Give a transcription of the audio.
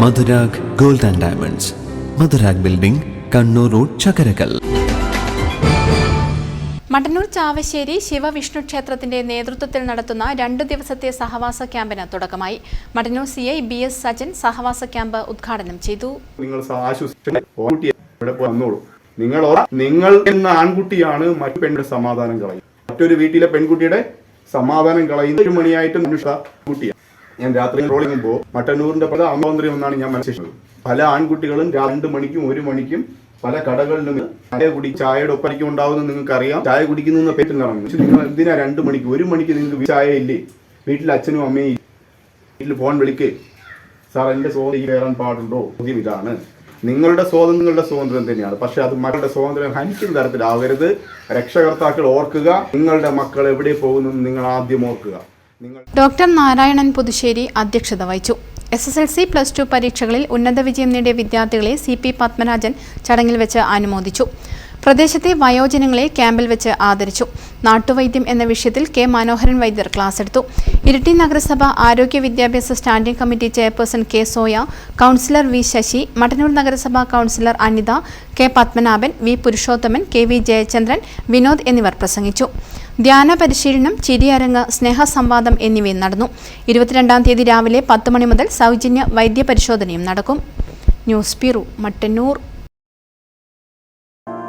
Madhurag gold and diamonds. Madhurag building Kannur road Chakkarakkal Mattannur Chavassery Shivavishnu ക്ഷേത്രത്തിന്റെ നേതൃത്വത്തിൽ നടത്തുന്ന രണ്ടു ദിവസത്തെ സഹവാസ ക്യാമ്പിന് തുടക്കമായി. Mattannur C I B S Sajan സഹവാസ camp ഉദ്ഘാടനം ചെയ്തു. നിങ്ങൾ നിങ്ങൾ നിങ്ങൾ എന്ന ആൺകുട്ടിയാണ് മറ്റു പെണ്ണിന്റെ സമാധാനം കളയും മറ്റൊരു വീട്ടിലെ പെൺകുട്ടിയുടെ സമാധാനം കളയുന്ന ഒരു മണിയായിട്ട് മനുഷ്യ കുട്ടിയാണ്. ഞാൻ രാത്രി ട്രോളിംഗ് പോകും. മട്ടന്നൂരിന്റെ പല അമ്മന്ത്രി എന്നാണ് ഞാൻ മനസ്സിലാക്കുന്നത്. പല ആൺകുട്ടികളും രണ്ട് മണിക്കും ഒരു മണിക്കും പല കടകളിലും ചായ കുടി ചായയുടെ ഒപ്പരയ്ക്കും ഉണ്ടാവുന്ന നിങ്ങൾക്ക് അറിയാം ചായ കുടിക്കുന്ന പേറ്റിൽ പക്ഷെ നിങ്ങൾ എന്തിനാ രണ്ട് മണിക്ക് ഒരു മണിക്ക് നിങ്ങൾക്ക് ചായ ഇല്ലേ? വീട്ടിൽ അച്ഛനും അമ്മയും വീട്ടിൽ ഫോൺ വിളിക്കേ. സാർ എന്റെ സ്വാതന്ത്ര്യം കയറാൻ പാടുണ്ടോ? ചോദ്യം ഇതാണ്. നിങ്ങളുടെ സ്വാതന്ത്ര്യം നിങ്ങളുടെ സ്വാതന്ത്ര്യം തന്നെയാണ്. പക്ഷെ അത് മക്കളുടെ സ്വാതന്ത്ര്യം ഹനിക്കുന്ന തരത്തിലാവരുത്. രക്ഷകർത്താക്കൾ ഓർക്കുക നിങ്ങളുടെ മക്കൾ എവിടെ പോകുന്നു നിങ്ങൾ ആദ്യം ഓർക്കുക. ഡോക്ടർ നാരായണൻ പുതുശ്ശേരി അധ്യക്ഷത വഹിച്ചു. S S L C plus two പരീക്ഷകളിൽ ഉന്നത വിജയം നേടിയ വിദ്യാർത്ഥികളെ സി പി പത്മരാജൻ ചടങ്ങിൽ വെച്ച് അനുമോദിച്ചു. പ്രദേശത്തെ വയോജനങ്ങളെ ക്യാമ്പിൽ വെച്ച് ആദരിച്ചു. നാട്ടുവൈദ്യം എന്ന വിഷയത്തിൽ കെ മനോഹരൻ വൈദ്യർ ക്ലാസ് എടുത്തു ഇരിട്ടി നഗരസഭ ആരോഗ്യ വിദ്യാഭ്യാസ standing committee chairperson K Soya councillor V Sasi Mattannur നഗരസഭാ councillor Anitha K Padmanabhan V Purushothaman K V Jayachandran Vinod എന്നിവർ പ്രസംഗിച്ചു. ധ്യാന പരിശീലനം ചിരിയരങ്ങ് സ്നേഹസംവാദം എന്നിവയും നടന്നു. ഇരുപത്തിരണ്ടാം തീയതി രാവിലെ പത്ത് മണി മുതൽ സൗജന്യ വൈദ്യപരിശോധനയും നടക്കും. News bureau Mattannur.